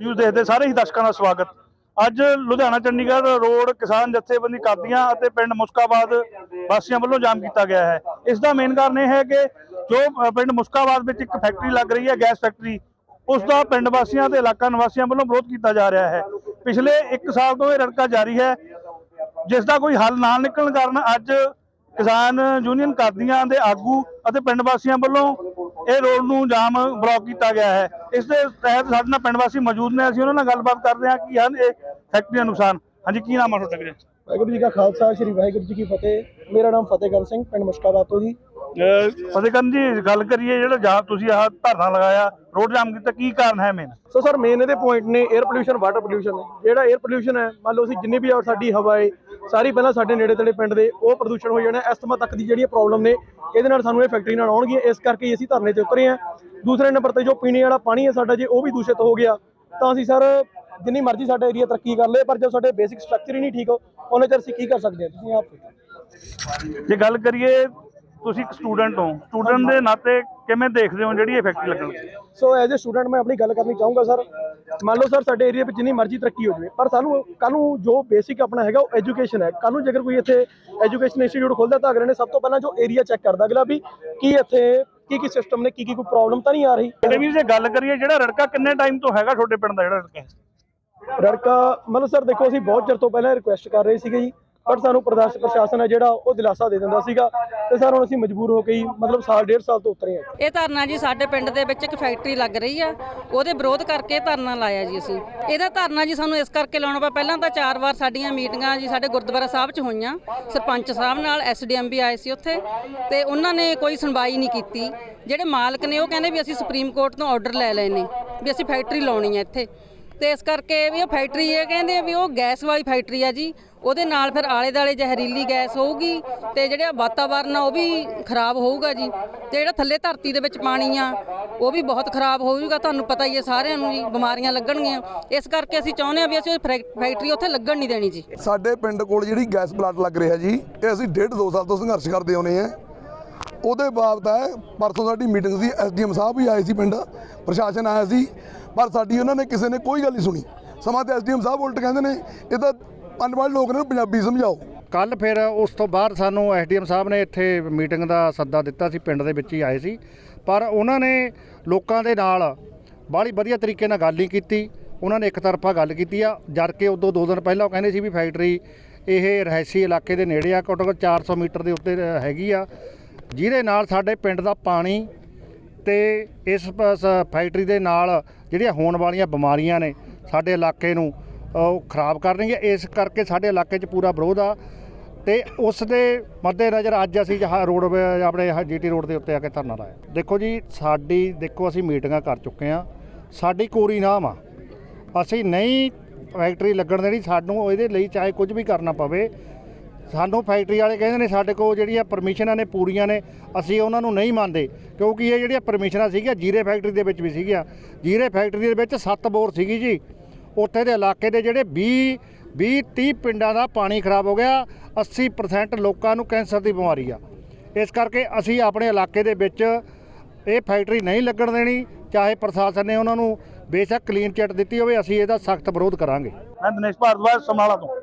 News ਦੇਖਦੇ ਸਾਰੇ ਹੀ ਦਰਸ਼ਕਾਂ ਦਾ ਸਵਾਗਤ। ਅੱਜ ਲੁਧਿਆਣਾ, ਚੰਡੀਗੜ੍ਹ ਰੋਡ ਕਿਸਾਨ ਜਥੇਬੰਦੀ ਕਾਦੀਆਂ ਅਤੇ ਪਿੰਡ ਮੁਸਕਾਬਾਦ ਵਾਸੀਆਂ ਵੱਲੋਂ ਜਾਮ ਕੀਤਾ ਗਿਆ ਹੈ। ਇਸ ਦਾ ਮੇਨ ਕਾਰਨ ਇਹ ਹੈ ਕਿ ਜੋ ਪਿੰਡ ਮੁਸਕਾਬਾਦ ਵਿੱਚ ਇੱਕ ਫੈਕਟਰੀ ਲੱਗ ਰਹੀ ਹੈ, ਗੈਸ ਫੈਕਟਰੀ ਉਸ ਦਾ ਪਿੰਡ ਵਾਸੀਆਂ ਤੇ ਇਲਾਕਾ ਨਿਵਾਸੀਆਂ ਵੱਲੋਂ ਵਿਰੋਧ ਕੀਤਾ ਜਾ ਰਿਹਾ ਹੈ। ਪਿਛਲੇ 1 ਸਾਲ ਤੋਂ ਇਹ ਰੜਕਾ ਜਾਰੀ ਹੈ, ਜਿਸ ਦਾ ਕੋਈ ਹੱਲ ਨਾ ਨਿਕਲਣ ਕਾਰਨ ਅੱਜ ਕਿਸਾਨ ਯੂਨੀਅਨ ਕਾਦੀਆਂ ਦੇ ਆਗੂ ਅਤੇ ਪਿੰਡ ਵਾਸੀਆਂ ਵੱਲੋਂ ਇਹ ਰੋਡ ਨੂੰ ਜਾਮ ਬਲੌਕ ਕੀਤਾ ਗਿਆ ਹੈ। ਇਸ ਦੇ ਤਹਿਤ ਸਾਡੇ ਨਾਲ ਪਿੰਡ ਵਾਸੀ ਮੌਜੂਦ ਨੇ। ਅਸੀਂ ਉਹਨਾਂ ਨਾਲ ਗੱਲਬਾਤ ਕਰਦੇ ਹਾਂ ਕੀ ਹਨ ਇਹ ਫੈਕਟਰੀਆਂ ਨੁਕਸਾਨ। ਹਾਂਜੀ ਕੀ ਨਾਮ ਆ ਤੁਹਾਡਾ ਵੀਰੇ? ਵਾਹਿਗੁਰੂ ਜੀ ਕਾ ਖਾਲਸਾ ਸ੍ਰੀ ਵਾਹਿਗੁਰੂ ਜੀ ਕੀ ਫਤਿਹ। ਮੇਰਾ ਨਾਮ ਫਤਿਹਗੜ੍ਹ ਸਿੰਘ ਪਿੰਡ ਮੁਸ਼ਕਾਬਾਦ ਤੋਂ ਜੀ। ਫਤਿਹਕਰਨ ਜੀ ਗੱਲ ਕਰੀਏ ਜਿਹੜਾ ਜਾਂ ਤੁਸੀਂ ਆਹ ਧਰਨਾ ਲਗਾਇਆ ਰੋਡ ਜਾਮ ਕੀਤਾ ਕੀ ਕਾਰਨ ਹੈ ਮੇਨ ਸੋ ਸਰ ਮੇਨ ਇਹਦੇ ਪੁਆਇੰਟ ਨੇ 에ਅਰ ਪੋਲੂਸ਼ਨ ਵਾਟਰ ਪੋਲੂਸ਼ਨ ਜਿਹੜਾ 에ਅਰ ਪੋਲੂਸ਼ਨ ਹੈ ਮੰਨ ਲਓ ਅਸੀਂ ਜਿੰਨੀ ਵੀ ਸਾਡੀ ਹਵਾ ਹੈ ਸਾਰੀ ਪਹਿਲਾਂ ਸਾਡੇ ਨੇੜੇ ਤੇੜੇ ਪਿੰਡ ਦੇ ਉਹ ਪ੍ਰਦੂਸ਼ਣ ਹੋ ਜਾਣਾ ਅਸਥਮਾ ਤੱਕ ਦੀ ਜਿਹੜੀਆਂ ਪ੍ਰੋਬਲਮ ਨੇ ਇਹਦੇ ਨਾਲ ਸਾਨੂੰ ਇਹ ਫੈਕਟਰੀ ਨਾਲ ਆਉਣਗੀਆਂ ਇਸ ਕਰਕੇ ਅਸੀਂ ਧਰਨੇ ਤੇ ਉਤਰੇ ਹਾਂ। ਦੂਸਰੇ ਨੰਬਰ ਤੇ ਜੋ ਪੀਣੇ ਵਾਲਾ ਪਾਣੀ ਹੈ ਸਾਡਾ ਜੇ ਉਹ ਵੀ ਦੂਸ਼ਿਤ ਹੋ ਗਿਆ ਤਾਂ ਅਸੀਂ ਸਰ ਜਿੰਨੀ ਮਰਜ਼ੀ ਸਾਡਾ ਏਰੀਆ ਤਰੱਕੀ ਕਰ ਲੇ ਪਰ ਜੇ ਸਾਡੇ ਬੇਸਿਕ ਸਟਰਕਚਰ ਹੀ ਨਹੀਂ ਠੀਕ ਉਹਨੇ ਚਿਰ ਅਸੀਂ ਕੀ ਕਰ ਸਕਦੇ ਹਾਂ? ਤੁਸੀਂ ਆਪ। ਜੇ ਗੱਲ ਕਰੀਏ ਤੁਸੀਂ ਇੱਕ ਸਟੂਡੈਂਟ ਹੋ ਸਟੂਡੈਂਟ ਦੇ ਨਾਤੇ ਕਿਵੇਂ ਦੇਖਦੇ ਹੋ ਜਿਹੜੀ ਇਹ ਫੈਕਟਰੀ ਲੱਗਣ? ਲੱਗੀ ਸੋ ਐਜ਼ ਅ ਸਟੂਡੈਂਟ ਮੈਂ ਆਪਣੀ ਗੱਲ ਕਰਨੀ ਚਾਹੂੰਗਾ ਸਰ। ਮੰਨ ਲਓ ਸਰ ਸਾਡੇ ਏਰੀਆ ਵਿੱਚ ਜਿੰਨੀ ਮਰਜ਼ੀ ਤਰੱਕੀ ਹੋ ਜਾਵੇ ਪਰ ਸਾਨੂੰ ਕੱਲ ਨੂੰ ਜੋ ਬੇਸਿਕ ਆਪਣਾ ਹੈਗਾ ਉਹ ਐਜੂਕੇਸ਼ਨ ਹੈ। ਕੱਲ ਨੂੰ ਜੇਕਰ ਕੋਈ ਇੱਥੇ ਐਜੂਕੇਸ਼ਨ ਇੰਸਟੀਚਿਊਟ ਖੋਲਦਾ ਤਾਂ ਅਗਲੇ ਨੇ ਸਭ ਤੋਂ ਪਹਿਲਾਂ ਜੋ ਏਰੀਆ ਚੈੱਕ ਕਰਦਾ ਅਗਲਾ ਵੀ ਕੀ ਇੱਥੇ ਕੀ ਕੀ ਸਿਸਟਮ ਨੇ ਕੀ ਕੀ ਕੋਈ ਪ੍ਰੋਬਲਮ ਤਾਂ ਨਹੀਂ ਆ ਰਹੀ। ਤੇ ਵੀਰ ਜੇ ਗੱਲ ਕਰੀਏ ਜਿਹੜਾ ਰੜਕਾ ਕਿੰਨੇ ਟਾਈਮ ਤੋਂ ਹੈਗਾ ਤੁਹਾਡੇ ਪਿੰਡ ਦਾ ਜਿਹੜਾ ਰੜਕਾ ਰੜਕਾ ਮਤਲਬ ਸਰ ਦੇਖੋ ਅਸੀਂ ਬਹੁਤ ਚਿਰ ਤੋਂ ਪਹਿਲਾਂ ਰਿਕੁਐਸਟ ਕਰ ਰਹੇ ਸੀਗੇ ਜੀ। ਪਰ ਸਾਨੂੰ ਪ੍ਰਦਰਸ਼ ਪ੍ਰਸ਼ਾਸਨ ਹੈ ਜਿਹੜਾ ਉਹ ਦਿਲਾਸਾ ਦੇ ਦਿੰਦਾ ਸੀਗਾ ਤੇ ਸਰ ਹੁਣ ਅਸੀਂ ਮਜਬੂਰ ਹੋ ਕੇ ਹੀ ਮਤਲਬ ਸਾਲ ਡੇਢ ਸਾਲ ਤੋਂ ਉਤਰੇ ਹਾਂ। ਇਹ ਧਰਨਾ ਜੀ ਸਾਡੇ ਪਿੰਡ ਦੇ ਵਿੱਚ ਇੱਕ ਫੈਕਟਰੀ ਲੱਗ ਰਹੀ ਆ। ਉਹਦੇ ਵਿਰੋਧ ਕਰਕੇ ਧਰਨਾ ਲਾਇਆ ਜੀ ਅਸੀਂ। ਇਹਦਾ ਧਰਨਾ ਜੀ ਸਾਨੂੰ ਇਸ ਕਰਕੇ ਲਾਉਣਾ ਪਿਆ। ਪਹਿਲਾਂ ਤਾਂ ਚਾਰ ਵਾਰ ਸਾਡੀਆਂ ਮੀਟਿੰਗਾਂ ਜੀ ਸਾਡੇ ਗੁਰਦੁਆਰਾ ਸਾਹਿਬ 'ਚ ਹੋਈਆਂ। ਸਰਪੰਚ ਸਾਹਿਬ ਨਾਲ ਐਸਡੀਐਮ ਵੀ ਆਏ ਸੀ ਉੱਥੇ। ਤੇ ਉਹਨਾਂ ਨੇ ਕੋਈ ਸੁਣਵਾਈ ਨਹੀਂ ਕੀਤੀ। ਜਿਹੜੇ ਮਾਲਕ ਨੇ ਉਹ ਕਹਿੰਦੇ ਵੀ ਅਸੀਂ ਸੁਪਰੀਮ ਕੋਰਟ ਤੋਂ ਆਰਡਰ ਲੈ ਲਏ ਨੇ, ਵੀ ਅਸੀਂ ਫੈਕਟਰੀ ਲਾਉਣੀ ਹੈ ਇੱਥੇ। ਤੇ ਇਸ ਕਰਕੇ ਵੀ ਉਹ ਫੈਕਟਰੀ ਹੈ ਕਹਿੰਦੇ ਵੀ ਉਹ ਗੈਸ ਵਾਲੀ ਫੈਕਟਰੀ ਆ ਜੀ। ਉਹਦੇ ਨਾਲ ਫਿਰ ਆਲੇ ਦਾਲੇ ਜ਼ਹਿਰੀਲੀ ਗੈਸ ਹੋਊਗੀ ਤੇ ਜਿਹੜਾ ਵਾਤਾਵਰਨ ਆ ਉਹ ਵੀ ਖਰਾਬ ਹੋਊਗਾ ਜੀ। ਤੇ ਜਿਹੜਾ ਥੱਲੇ ਧਰਤੀ ਦੇ ਵਿੱਚ ਪਾਣੀ ਆ, ਉਹ ਵੀ ਬਹੁਤ ਖਰਾਬ ਹੋਊਗਾ। ਤੁਹਾਨੂੰ ਪਤਾ ਹੀ ਹੈ ਸਾਰਿਆਂ ਨੂੰ ਜੀ, ਬਿਮਾਰੀਆਂ ਲੱਗਣਗੀਆਂ। ਇਸ ਕਰਕੇ ਅਸੀਂ ਚਾਹੁੰਦੇ ਆ ਵੀ ਅਸੀਂ ਉਹ ਫੈਕ- ਫੈਕਟਰੀ ਉੱਥੇ ਲੱਗਣ ਨਹੀਂ ਦੇਣੀ ਜੀ। ਸਾਡੇ ਪਿੰਡ ਕੋਲ ਜਿਹੜੀ ਗੈਸ ਪਲਾਂਟ ਲੱਗ ਰਿਹਾ ਜੀ, ਇਹ ਅਸੀਂ ਡੇਢ ਦੋ ਸਾਲ ਤੋਂ ਸੰਘਰਸ਼ ਕਰਦੇ ਆਉਨੇ ਆ ਉਹਦੇ ਬਾਬਤ ਹੈ, ਪਰਸੋਂ ਸਾਡੀ ਮੀਟਿੰਗ ਸੀ, ਐਸਡੀਐਮ ਸਾਹਿਬ ਵੀ ਆਏ ਸੀ ਪਿੰਡ, ਪ੍ਰਸ਼ਾਸਨ ਆਇਆ ਸੀ। ਪਰ ਸਾਡੀ ਉਹਨਾਂ ਨੇ ਕਿਸੇ ਨੇ ਕੋਈ ਗੱਲ ਨਹੀਂ ਸੁਣੀ। ਸਮਾਂ ਤੇ ਐਸਡੀਐਮ ਸਾਹਿਬ ਉਲਟ ਕਹਿੰਦੇ ਨੇ, ਇਹ ਤਾਂ ਅਨਪੜ੍ਹ ਲੋਕ ਨੇ ਪੰਜਾਬੀ ਸਮਝਾਓ। ਕੱਲ ਫਿਰ ਉਸ ਤੋਂ ਬਾਅਦ ਸਾਨੂੰ ਐਸਡੀਐਮ ਸਾਹਿਬ ਨੇ ਇੱਥੇ ਮੀਟਿੰਗ ਦਾ ਸੱਦਾ ਦਿੱਤਾ ਸੀ, ਪਿੰਡ ਦੇ ਵਿੱਚ ਹੀ ਆਏ ਸੀ। ਪਰ ਉਹਨਾਂ ਨੇ ਲੋਕਾਂ ਦੇ ਨਾਲ ਬਾਹਲੀ ਵਧੀਆ ਤਰੀਕੇ ਨਾਲ ਗੱਲ ਨਹੀਂ ਕੀਤੀ। ਉਹਨਾਂ ਨੇ ਇੱਕ ਤਰਫਾ ਗੱਲ ਕੀਤੀ ਆ, ਜਦ ਕਿ ਉਦੋਂ ਦੋ ਦਿਨ ਪਹਿਲਾਂ ਉਹ ਕਹਿੰਦੇ ਸੀ ਵੀ ਫੈਕਟਰੀ ਇਹ ਰਹਿਸ਼ੀ ਇਲਾਕੇ ਦੇ ਨੇੜੇ ਆ, ਘੱਟੋ ਘੱਟ 400 ਮੀਟਰ ਦੇ ਉੱਤੇ ਹੈਗੀ ਆ। ਜਿਹਦੇ ਨਾਲ ਸਾਡੇ ਪਿੰਡ ਦਾ ਪਾਣੀ ਤੇ ਇਸ ਫੈਕਟਰੀ ਦੇ ਨਾਲ ਜਿਹੜੀਆਂ ਹੋਣ ਵਾਲੀਆਂ ਬਿਮਾਰੀਆਂ ਨੇ ਸਾਡੇ ਇਲਾਕੇ ਨੂੰ ਉਹ ਖਰਾਬ ਕਰਨਗੀਆਂ ਇਸ ਕਰਕੇ ਸਾਡੇ ਇਲਾਕੇ 'ਚ ਪੂਰਾ ਵਿਰੋਧ ਆ। ਤੇ ਉਸ ਦੇ ਮੱਦੇਨਜ਼ਰ ਅੱਜ ਅਸੀਂ ਜਹਾ ਰੋਡ ਵੇ- ਆਪਣੇ ਜੀਟੀ ਰੋਡ ਦੇ ਉੱਤੇ ਆ ਕੇ ਧਰਨਾ ਲਾਇਆ। ਦੇਖੋ ਜੀ, ਸਾਡੀ, ਦੇਖੋ ਅਸੀਂ ਮੀਟਿੰਗਾਂ ਕਰ ਚੁੱਕੇ ਆ ਸਾਡੀ ਕੋਰੀ ਨਾਮ ਆ। ਅਸੀਂ ਨਹੀਂ ਫੈਕਟਰੀ ਲੱਗਣ ਦੇਣੀ। ਸਾਨੂੰ ਇਹਦੇ ਲਈ ਚਾਹੇ ਕੁਝ ਵੀ ਕਰਨਾ ਪਵੇ। ਸਾਨੂੰ ਫੈਕਟਰੀ ਵਾਲੇ ਕਹਿੰਦੇ ਨੇ ਸਾਡੇ ਕੋਲ ਜਿਹੜੀਆਂ ਪਰਮਿਸ਼ਨਾਂ ਨੇ ਪੂਰੀਆਂ ਨੇ, ਅਸੀਂ ਉਹਨਾਂ ਨੂੰ ਨਹੀਂ ਮੰਨਦੇ, ਕਿਉਂਕਿ ਇਹ ਜਿਹੜੀਆਂ ਪਰਮਿਸ਼ਨਾਂ ਸੀਗੀਆਂ, ਜੀਰੇ ਫੈਕਟਰੀ ਦੇ ਵਿੱਚ ਵੀ ਸੀਗੀਆਂ। ਜੀਰੇ ਫੈਕਟਰੀ ਦੇ ਵਿੱਚ ਸੱਤ ਬੋਰ ਸੀਗੀ ਜੀ। ਉੱਥੇ ਦੇ ਇਲਾਕੇ ਦੇ ਜਿਹੜੇ 20 20 30 ਪਿੰਡਾਂ ਦਾ ਪਾਣੀ ਖਰਾਬ ਹੋ ਗਿਆ 80% ਲੋਕਾਂ ਨੂੰ ਕੈਂਸਰ ਦੀ ਬਿਮਾਰੀ ਆ। ਇਸ ਕਰਕੇ ਅਸੀਂ ਆਪਣੇ ਇਲਾਕੇ ਦੇ ਵਿੱਚ ਇਹ ਫੈਕਟਰੀ ਨਹੀਂ ਲੱਗਣ ਦੇਣੀ, ਚਾਹੇ ਪ੍ਰਸ਼ਾਸਨ ਨੇ ਉਹਨਾਂ ਨੂੰ ਬੇਸ਼ੱਕ ਕਲੀਨ ਚਿੱਟ ਦਿੱਤੀ ਹੋਵੇ, ਅਸੀਂ ਇਹਦਾ ਸਖਤ ਵਿਰੋਧ ਕਰਾਂਗੇ। ਮੈਂ ਦਿਨੇਸ਼ ਭਾਰਦਵਾਜ ਸਮਰਾਲਾ ਤੋਂ।